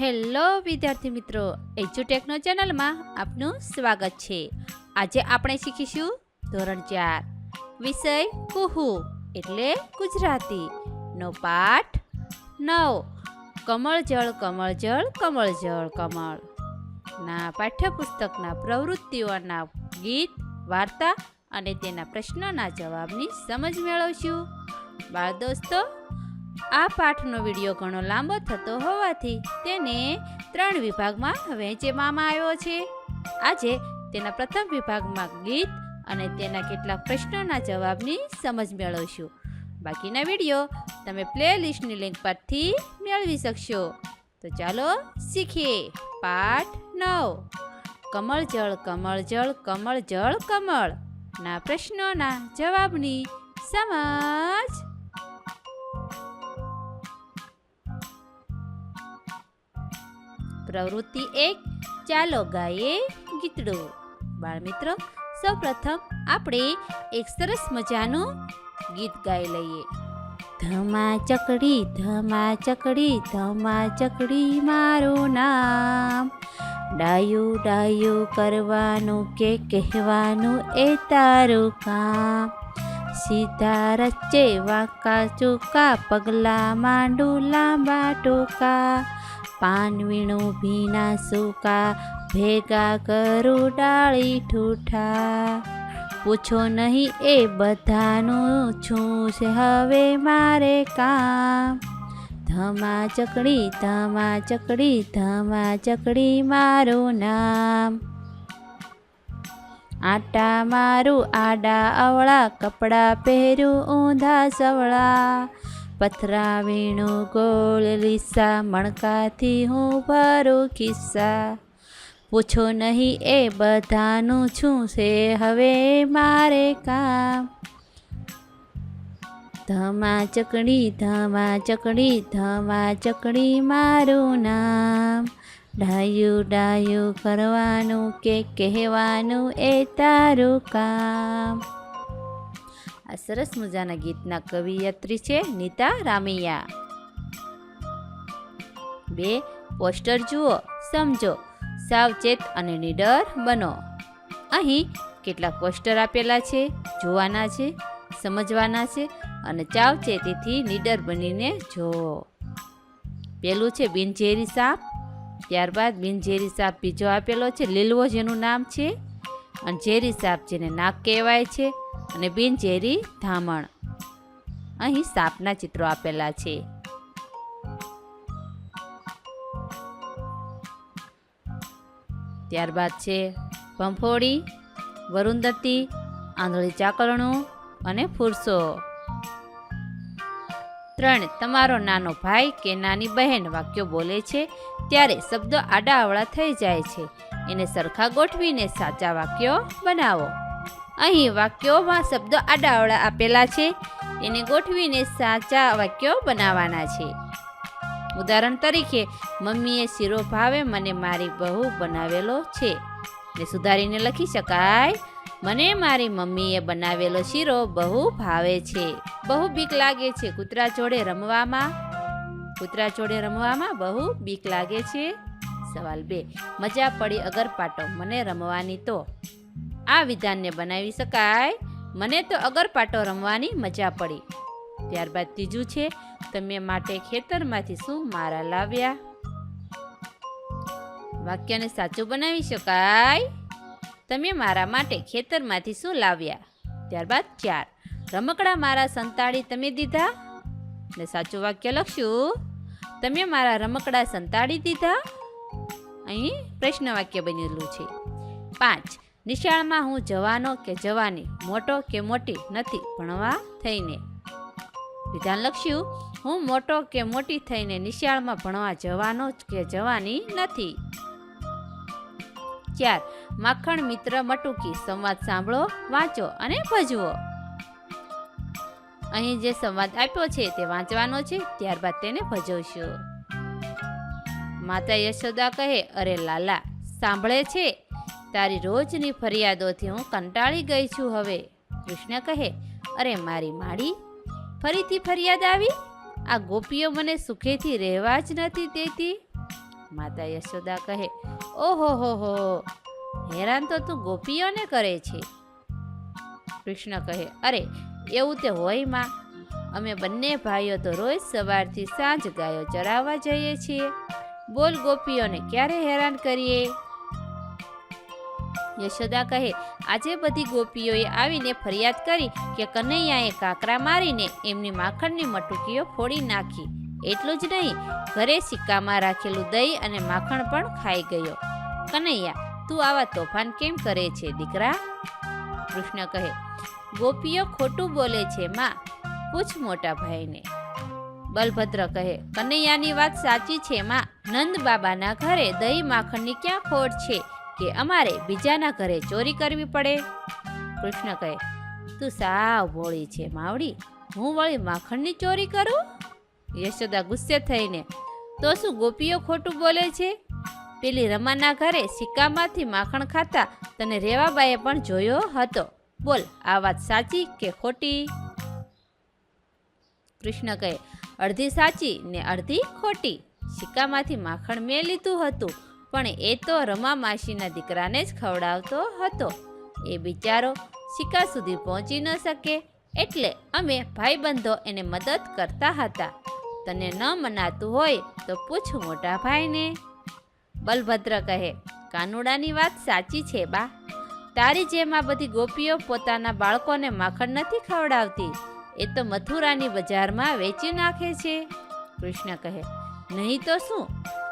Hello વિદ્યાર્થી મિત્રો એજ્યુટેકનો ચેનલમાં આપનું સ્વાગત છે. આજે આપણે શીખીશું ધોરણ ચાર, વિષય કુહુ, એટલે ગુજરાતી. નો પાઠ નવ, કમળ જળ કમળ જળ કમળ જળ, કમળ. ના પાઠ્યપુસ્તકના પ્રવૃત્તિઓના ગીત, વાર્તા અને તેના પ્રશ્નોના જવાબની સમજ મેળવશું. બાળ દોસ્તો આ પાઠનો વીડિયો ઘણો લાંબો થતો હોવાથી તેને ત્રણ વિભાગમાં વહેંચવામાં આવ્યો છે. આજે તેના પ્રથમ વિભાગમાં ગીત અને તેના કેટલાક પ્રશ્નોના જવાબની સમજ મેળવશું. બાકીના વીડિયો તમે પ્લેલિસ્ટની લિંક પરથી મેળવી શકશો. તો ચાલો શીખીએ પાઠ નવ. કમળ જળ કમળ જળ કમળ જળ, કમળ. ના પ્રશ્નોના જવાબની સમજ. પ્રવૃત્તિ એક, ચાલો ગાઈએ ગીતડું. બાળમિત્રો, સૌપ્રથમ આપણે એક સરસ મજાનું ગીત ગાઈ લઈએ. ધમા ચકડી ધમા ચકડી ધમા ચકડી મારું નામ. ડાયું ડાયું કરવાનું કે કહેવાનું એ તારું કામ. સીધા રચ્ચે વાંકા ચૂકા, પગલા માંડું લાંબા ટૂંકા. પાન વીણું ભીના સૂકા, ભેગા કરું ડાળી ઠૂઠા. પૂછો નહીં એ બધાનું છું છે હવે મારે કામ? ધમા ચકડી ધમા ચકડી ધમા ચકડી મારું નામ. આટા મારું, આડા અવળા, કપડાં પહેરું ઊંધા સવળા. પથરા વીણું ગોળ લીસા, મણકાથી હું ભરું કિસ્સા પૂછો નહીં એ બધાનું છું છે, હવે મારે કામ? ધમા ચકડી ધમા ચકડી ધમા ચકડી મારું નામ. ડાયું ડાયું કરવાનું કે કહેવાનું એ તારું કામ. આ સરસ મજાના ગીતના કવિયત્રી છે નીતા રામૈયા. બે, પોસ્ટર જુઓ, સમજો, સાવચેત અને નિડર બનો. અહીં કેટલાક પોસ્ટર આપેલા છે, જોવાના છે, સમજવાના છે અને ચાવચેતીથી નિડર બનીને જુઓ. પેલું છે બિનઝેરી સાપ, ત્યારબાદ બિનઝેરી સાપ બીજો આપેલો છે, લીલવો જેનું નામ છે. અને ઝેરી સાપ જેને નાક કહેવાય છે અને બિનઝેરી ધામણ. અહીં સાપના ચિત્રો આપેલા છે. ત્યારબાદ છે ભંફોડી વરુંદતી આંધળી ચાકરણું અને ફુરસો. ત્રણ, તમારો નાનો ભાઈ કે નાની બહેન વાક્યો બોલે છે ત્યારે શબ્દો આડાઅવળા થઈ જાય છે. એને સરખા ગોઠવીને સાચા વાક્યો બનાવો. અહીં વાક્યોમાં શબ્દો આડાઅવળા આપેલા છે. એને ગોઠવીને સાચા વાક્યો બનાવવાના છે. ઉદાહરણ તરીકે, મમ્મીએ શીરો ભાવે, મને મારી બહુ બનાવેલો છે. ને સુધારીને લખી શકાય, મને મારી મમ્મીએ બનાવેલો શીરો બહુ ભાવે છે. બહુ બીક લાગે છે કૂતરા જોડે રમવામાં? કૂતરા જોડે રમવામાં બહુ બીક લાગે છે? સવાલ બે, મજા પડી અગર પાટો મને રમવાની તો. આ વિધાનને બનાવી શકાય. મને તો અગર પાટો રમવાની મજા પડી. ત્યારબાદ ત્રીજું છે, તમે માટે ખેતરમાંથી શું મારા લાવ્યા? વાક્યને સાચું બનાવી શકાય. તમે મારા માટે ખેતરમાંથી શું લાવ્યા? ત્યારબાદ ચાર. રમકડા મારા સંતાડી તમે દીધા? ને સાચું વાક્ય લખશું. તમે મારા રમકડા સંતાડી દીધા? અહીં પ્રશ્ન વાક્ય બનેલું છે. પાંચ. નિશાળમાં હું જવાનો કે જવાની, મોટો કે મોટી નથી ભણવા થઈને. વિધાન લખ્યું હું મોટો કે મોટી થઈને નિશાળમાં ભણવા જવાનો કે જવાની નથી. ચાર, માખણ મિત્ર મટુકી, સંવાદ સાંભળો, વાંચો અને ભજવો. અહીં જે સંવાદ આપ્યો છે તે વાંચવાનો છે, ત્યારબાદ તેને ભજવશો. માતા યશોદા કહે, અરે લાલા, સાંભળે છે? તારી રોજની ફરિયાદોથી હું કંટાળી ગઈ છું હવે. કૃષ્ણ કહે, અરે, મારી માડી ફરીથી ફરિયાદ આવી? આ ગોપીઓ મને સુખેથી રહેવા જ નથી દેતી. માતા યશોદા કહે, ઓહો હો હો, હેરાન તો તું ગોપીઓને કરે છે. કૃષ્ણ કહે, અરે, એવું તે હોયમાં. અમે બંને ભાઈઓ તો રોજ સવારથી સાંજ ગાયો ચરાવવા જઈએ છીએ. બોલ ગોપીઓને, ક્યારે હેરાન કરીએ? યશોદા કહે, આજે બધી ગોપીઓએ આવીને ફરિયાદ કરી કે કનૈયાએ કાકરા મારીને એમની માખણની મટુકીઓ ફોડી નાખી. એટલું જ નહીં, ઘરે સિક્કામાં રાખેલું દહીં અને માખણ પણ ખાઈ ગયો. કનૈયા, તું આવા તોફાન કેમ કરે છે, દીકરા? કૃષ્ણ કહે, ગોપીઓ ખોટું બોલે છે, માં. પૂછ મોટા ભાઈને. બલભદ્ર કહે, કનૈયાની વાત સાચી છે, માં. નંદ બાબાના ઘરે દહીં માખણની ક્યાં ખોટ છે? કે અમારે બીજાના ઘરે ચોરી કરવી પડે? કૃષ્ણ કહે, તું સાવ ભોળી છે, માવડી. હું વળી માખણની ચોરી કરું? યશોદા ગુસ્સે થઈને, તો શું ગોપીઓ ખોટું બોલે છે? પેલી રમાના ઘરે સિક્કામાંથી માખણ ખાતા તને રેવાબાએ પણ જોયો હતો. બોલ, આ વાત સાચી કે ખોટી? કૃષ્ણ કહે, અડધી સાચી ને અડધી ખોટી. સિક્કામાંથી માખણ મેં લીધું હતું. પણ એ તો રમા માસીના દીકરાને જ ખવડાવતો હતો. એ બિચારો સિક્કા સુધી પહોંચી ન શકે એટલે અમે ભાઈબંધો એને મદદ કરતા હતા. તને ન મનાતું હોય તો પૂછ મોટા ભાઈને. બલભદ્ર કહે, કાનુડાની વાત સાચી છે બા. તારી જેમ આ બધી ગોપીઓ પોતાના બાળકોને માખણ નથી ખવડાવતી. એ તો મથુરાની બજારમાં વેચી નાખે છે. કૃષ્ણ કહે, નહીં તો શું?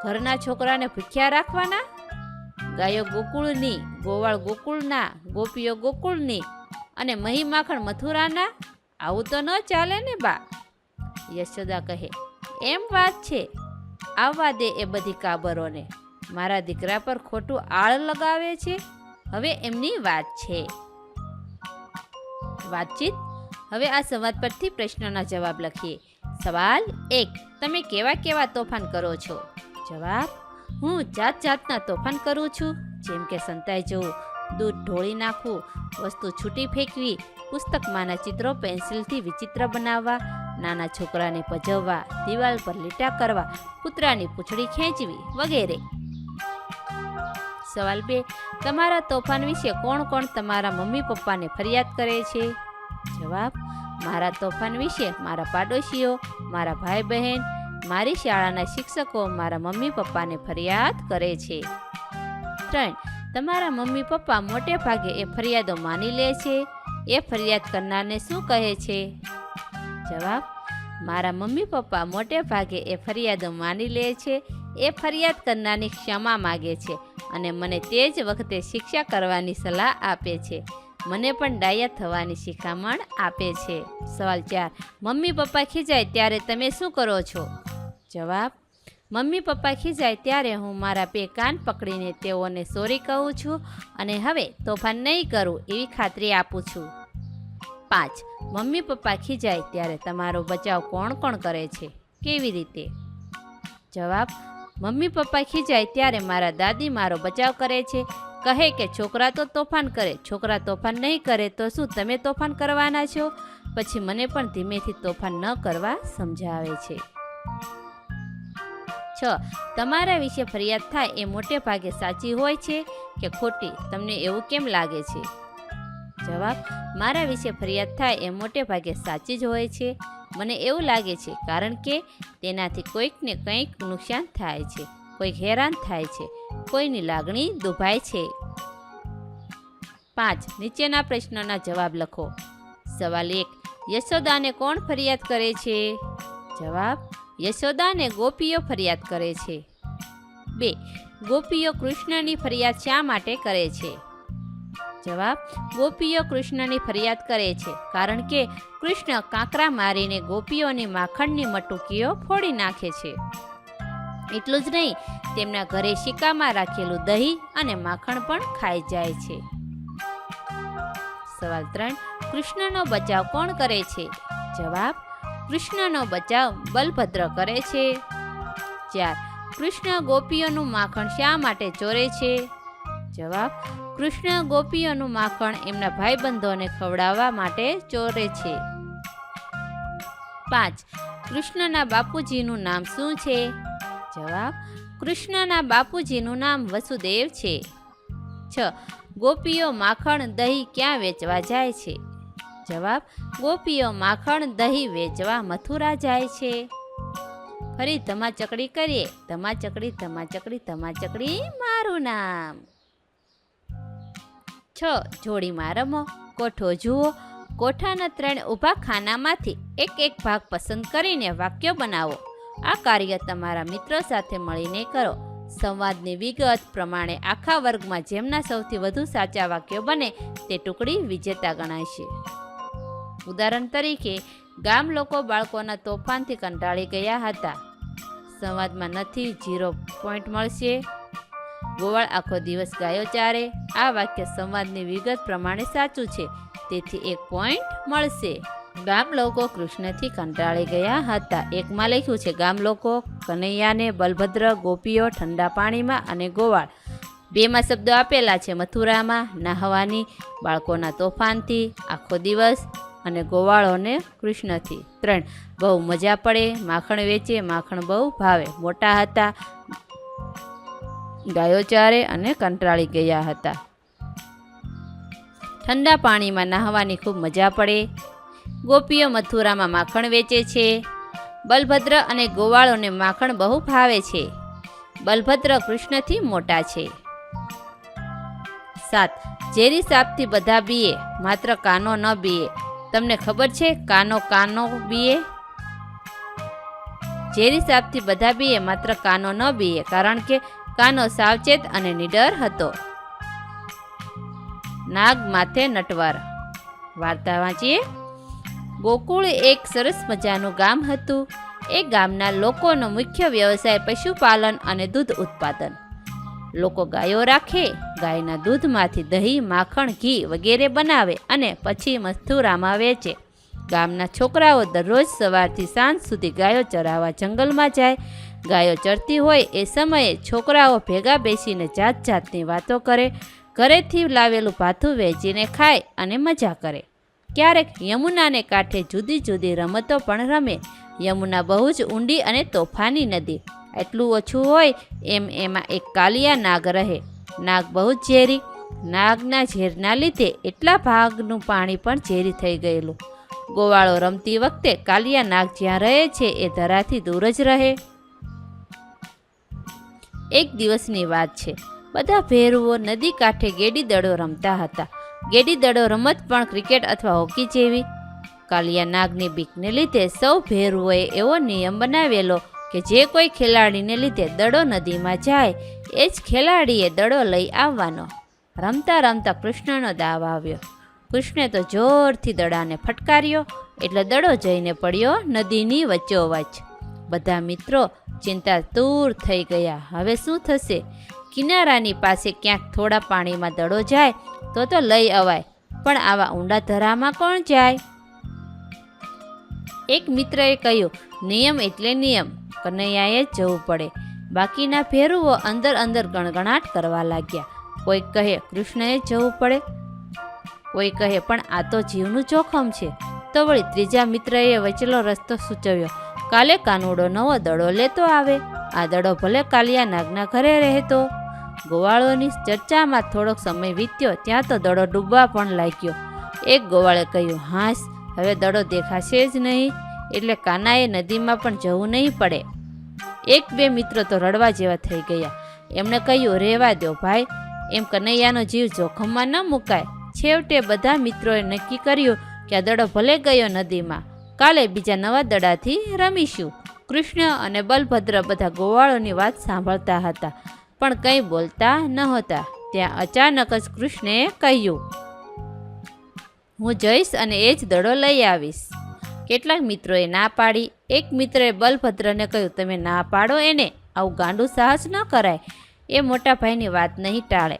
ઘરના છોકરાને ભૂખ્યા રાખવાના? ગાયો ગોકુળની, ગોવાળ ગોકુળના, ગોપીઓ ગોકુળની અને મહી માખણ મથુરાના? આવું તો ન ચાલે ને બા? યશોદા કહે, એમ વાત છે. આવવા દે એ બધી કાબરોને. મારા દીકરા પર ખોટું આળ લગાવે છે. હવે એમની વાત છે. વાતચીત? હવે આ સંવાદ પરથી પ્રશ્નોના જવાબ લખીએ. સવાલ એક, તમે કેવા કેવા તોફાન કરો છો? જવાબ? હું જાત જાતના તોફાન કરું છું. જેમ કે સંતાઈ જવું, દૂધ ઢોળી નાખવું, વસ્તુ છૂટી ફેંકવી, પુસ્તકમાંના ચિત્રો પેન્સિલથી વિચિત્ર બનાવવા, નાના છોકરાને પજવવા દિવાલ પર લીટા કરવા, કૂતરાની પૂંછડી ખેંચવી વગેરે. સવાલ બે, તમારા તોફાન વિશે કોણ કોણ તમારા મમ્મી પપ્પાને ફરિયાદ કરે છે? જવાબ, મારા તોફાન વિશે મારા પાડોશીઓ, મારા ભાઈ બહેન મારી શાળાના શિક્ષકો મારા મમ્મી પપ્પાને ફરિયાદ કરે છે. ત્રણ, તમારા મમ્મી પપ્પા મોટે ભાગે એ ફરિયાદો માની લે છે. એ ફરિયાદ કરનારને શું કહે છે? જવાબ, મારા મમ્મી પપ્પા મોટે ભાગે એ ફરિયાદો માની લે છે. એ ફરિયાદ કરનારની ક્ષમા માગે છે અને મને તે જ વખતે શિક્ષા કરવાની સલાહ આપે છે. મને પણ ડાયા થવાની શિખામણ આપે છે. સવાલ ચાર, મમ્મી પપ્પા ખીજાય ત્યારે તમે શું કરો છો? જવાબ, મમ્મી પપ્પા ખીજાય ત્યારે હું મારા બે કાન પકડીને તેઓને સોરી કહું છું અને હવે તોફાન નહીં કરું એવી ખાતરી આપું છું. પાંચ, મમ્મી પપ્પા ખીજાય ત્યારે તમારો બચાવ કોણ કોણ કરે છે? કેવી રીતે? જવાબ, મમ્મી પપ્પા ખીજાય ત્યારે મારા દાદી મારો બચાવ કરે છે. કહે કે છોકરા તો તોફાન કરે, છોકરા તોફાન નહીં કરે તો શું તમે તોફાન કરવાના છો? પછી મને પણ ધીમેથી તોફાન ન કરવા સમજાવે છે. છ, તમારા વિશે ફરિયાદ થાય એ મોટે ભાગે સાચી હોય છે કે ખોટી? તમને એવું કેમ લાગે છે? જવાબ, મારા વિશે ફરિયાદ થાય એ મોટે ભાગે સાચી જ હોય છે. મને એવું લાગે છે કારણ કે તેનાથી કોઈકને કંઈક નુકસાન થાય છે, કોઈક હેરાન થાય છે, કોઈની લાગણી દુભાય છે. પાંચ, નીચેના પ્રશ્નોના જવાબ લખો. સવાલ એક, યશોદાને કોણ ફરિયાદ કરે છે? જવાબ યશોદાને ગોપીઓ ફરિયાદ કરે છે. બે, ગોપીઓ કૃષ્ણની ફરિયાદ શા માટે કરે છે? જવાબ, ગોપીઓ કૃષ્ણની ફરિયાદ કરે છે, કારણ કે કૃષ્ણ કાંકરા મારીને ગોપીઓની માખણની મટુકીઓ ફોડી નાખે છે. એટલું જ નહીં, તેમના ઘરે શિકામાં રાખેલું દહીં અને માખણ પણ ખાઈ જાય છે. સવાલ ત્રણ, કૃષ્ણનો બચાવ કોણ કરે છે? જવાબ કૃષ્ણનો બચાવ બલભદ્ર કરે છે. ચાર, કૃષ્ણ ગોપીઓનું માખણ શા માટે ચોરે છે? જવાબ, કૃષ્ણ ગોપીઓનું માખણ એમના ભાઈબંધોને ખવડાવવા માટે ચોરે છે. પાંચ, કૃષ્ણના બાપુજીનું નામ શું છે? જવાબ, કૃષ્ણના બાપુજીનું નામ વસુદેવ છે. છ, ગોપીઓ માખણ દહીં ક્યાં વેચવા જાય છે? જવાબ, ગોપીઓ માખણ દહીં વેચવા મથુરા જાય છે. ફરી ધમાચકડી કરીએ ધમાચકડી ચકડી ધમાચકડી ધમા ચકડી, મારું નામ. છ, જોડીમાં રમો, કોઠો જુઓ. કોઠાના ત્રણ ઊભા ખાનામાંથી એક એક ભાગ પસંદ કરીને વાક્યો બનાવો. આ કાર્ય તમારા મિત્રો સાથે મળીને કરો. સંવાદની વિગત પ્રમાણે આખા વર્ગમાં જેમના સૌથી વધુ સાચા વાક્યો બને તે ટુકડી વિજેતા ગણાય છે. ઉદાહરણ તરીકે, ગામ લોકો બાળકોના તોફાનથી કંટાળી ગયા હતા. સંવાદમાં નથી જીરો પોઈન્ટ મળશે. ગોવાળ આખો દિવસ ગાયો ચારે. આ વાક્ય સંવાદની વિગત પ્રમાણે સાચું છે. તેથી એક પોઈન્ટ મળશે. ગામ લોકો કૃષ્ણથી કંટાળી ગયા હતા. એકમાં લખ્યું છે, ગામ લોકો કનૈયાને બલભદ્ર, ગોપીઓ ઠંડા પાણીમાં અને ગોવાળ. બેમાં શબ્દો આપેલા છે, મથુરામાં નાહવાની, બાળકોના તોફાનથી આખો દિવસ અને ગોવાળોને કૃષ્ણથી. ત્રણ, બહુ મજા પડે, માખણ વેચે, માખણ બહુ ભાવે. મોટા હતા, ગાયો ચારે અને કંટાળી ગયા હતા. ઠંડા પાણીમાં નાહવાની ખૂબ મજા પડે. ગોપીઓ મથુરામાં માખણ વેચે છે. બલભદ્ર અને ગોવાળોને માખણ બહુ ભાવે છે. બલભદ્ર કૃષ્ણથી મોટા છે. સાત, ઝેરી સાપથી બધા બીએ, માત્ર કાનો ન બીએ. તમને ખબર છે, કાનો કાનો બીએ? ઝેરી સાપથી બધા બીએ, માત્ર કાનો ન બીએ, કારણ કે કાનો સાવચેત અને નિડર હતો. નાગ માથે નટવર. વાર્તા વાંચીએ? ગોકુળ એક સરસ મજાનું ગામ હતું. એ ગામના લોકોનો મુખ્ય વ્યવસાય પશુપાલન અને દૂધ ઉત્પાદન. લોકો ગાયો રાખે, ગાયના દૂધમાંથી દહીં, માખણ, ઘી વગેરે બનાવે અને પછી મથુરામાં વેચે. ગામના છોકરાઓ દરરોજ સવારથી સાંજ સુધી ગાયો ચરાવવા જંગલમાં જાય. ગાયો ચરતી હોય એ સમયે છોકરાઓ ભેગા બેસીને જાત જાતની વાતો કરે, ઘરેથી લાવેલું ભાથું વેચીને ખાય અને મજા કરે. ક્યારેક યમુનાને કાંઠે જુદી જુદી રમતો પણ રમે. યમુના બહુ જ ઊંડી અને તોફાની નદી. એટલું ઓછું હોય એમ એમાં એક કાલિયા નાગ રહે. નાગ બહુ જ ઝેરી. નાગના ઝેરના લીધે એટલા ભાગનું પાણી પણ ઝેરી થઈ ગયેલું. ગોવાળો રમતી વખતે કાલિયા નાગ જ્યાં રહે છે એ ધરાથી દૂર જ રહે. એક દિવસની વાત છે. બધા ભેરુઓ નદી કાંઠે ગેડી દડો રમતા હતા. ગેડી દડો રમત પણ ક્રિકેટ અથવા હોકી જેવી. કાલિયા નાગની બીકને લીધે સૌ ભેરુઓએ એવો નિયમ બનાવેલો કે જે કોઈ ખેલાડીને લીધે દડો નદીમાં જાય, એ જ ખેલાડીએ દડો લઈ આવવાનો. રમતા રમતા કૃષ્ણનો દાવ આવ્યો. કૃષ્ણે તો જોરથી દડાને ફટકાર્યો, એટલે દડો જઈને પડ્યો નદીની વચ્ચોવચ બધા મિત્રો ચિંતા દૂર થઈ ગયા. હવે શું થશે? કિનારાની પાસે ક્યાંક થોડા પાણીમાં દડો જાય, તો તો લઈ અવાય. પણ આવા ઊંડા ધરામાં કોણ જાય? એક મિત્રએ કહ્યું, નિયમ એટલે નિયમ. કનૈયાએ જવું પડે. બાકીના ભેરુઓ અંદર અંદર ગણગણાટ કરવા લાગ્યા. કોઈ કહે કૃષ્ણએ જવું પડે. કોઈ કહે પણ આ તો જીવનું જોખમ છે. તો વળી ત્રીજા મિત્રએ વચલો રસ્તો સૂચવ્યો. કાલે કાનુડો નવો દડો લેતો આવે. આ દડો ભલે કાલિયા નાગના ઘરે રહેતો. ગોવાળોની ચર્ચામાં થોડોક સમય વીત્યો ત્યાં તો દડો ડૂબવા પણ લાગ્યો. એક ગોવાળે કહ્યું હાસ હવે દડો દેખાશે જ નહીં. એટલે કાનાએ નદીમાં પણ જવું નહીં પડે. એક બે મિત્રો તો રડવા જેવા થઈ ગયા. એમણે કહ્યું, રહેવા દો ભાઈ. એમ કનૈયાનો જીવ જોખમમાં ન મુકાય. છેવટે બધા મિત્રોએ નક્કી કર્યું કે આ દડો ભલે ગયો નદીમાં, કાલે બીજા નવા દડાથી રમીશું. કૃષ્ણ અને બલભદ્ર બધા ગોવાળોની વાત સાંભળતા હતા, પણ કંઈ બોલતા નહોતા. ત્યાં અચાનક જ કૃષ્ણે કહ્યું, હું જઈશ અને એ જ દડો લઈ આવીશ. કેટલાક મિત્રોએ ના પાડી. એક મિત્રએ બલભદ્રને કહ્યું, તમે ના પાડો એને. આવું ગાંડું સાહસ ન કરાય. એ મોટા ભાઈની વાત નહીં ટાળે.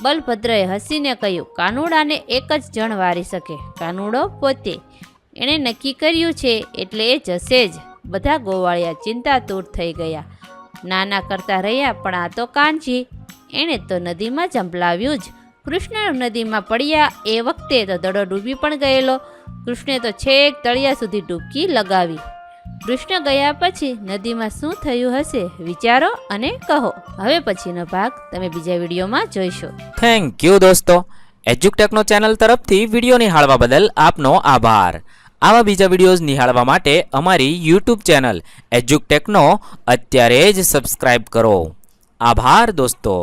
બલભદ્રએ હસીને કહ્યું, કાનુડાને એક જ જણ વારી શકે. કાનુડો પોતે. એણે નક્કી કર્યું છે, એટલે એ જશે જ. બધા ગોવાળિયા ચિંતાતુર થઈ ગયા. નાના કરતા રહ્યા, પણ આ તો કાનજી. એણે તો નદીમાં જંપલાવ્યું જ. કૃષ્ણ નદીમાં પડ્યા એ વખતે તો દડો ડૂબી પણ ગયેલો. કૃષ્ણે તો છેક તળિયા સુધી ડૂબકી લગાવી. કૃષ્ણ ગયા પછી નદીમાં શું થયું હશે વિચારો અને કહો. હવે પછીનો ભાગ તમે બીજા વિડીયોમાં જોઈશો. થેન્ક યુ દોસ્તો. એજ્યુકટેકનો ચેનલ તરફથી વીડિયો નિહાળવા બદલ આપનો આભાર. આવા બીજા વિડીયોઝ નિહાળવા માટે અમારી યુટ્યુબ ચેનલ એજ્યુકટેકનો અત્યારે જ સબસ્ક્રાઇબ કરો. આભાર દોસ્તો.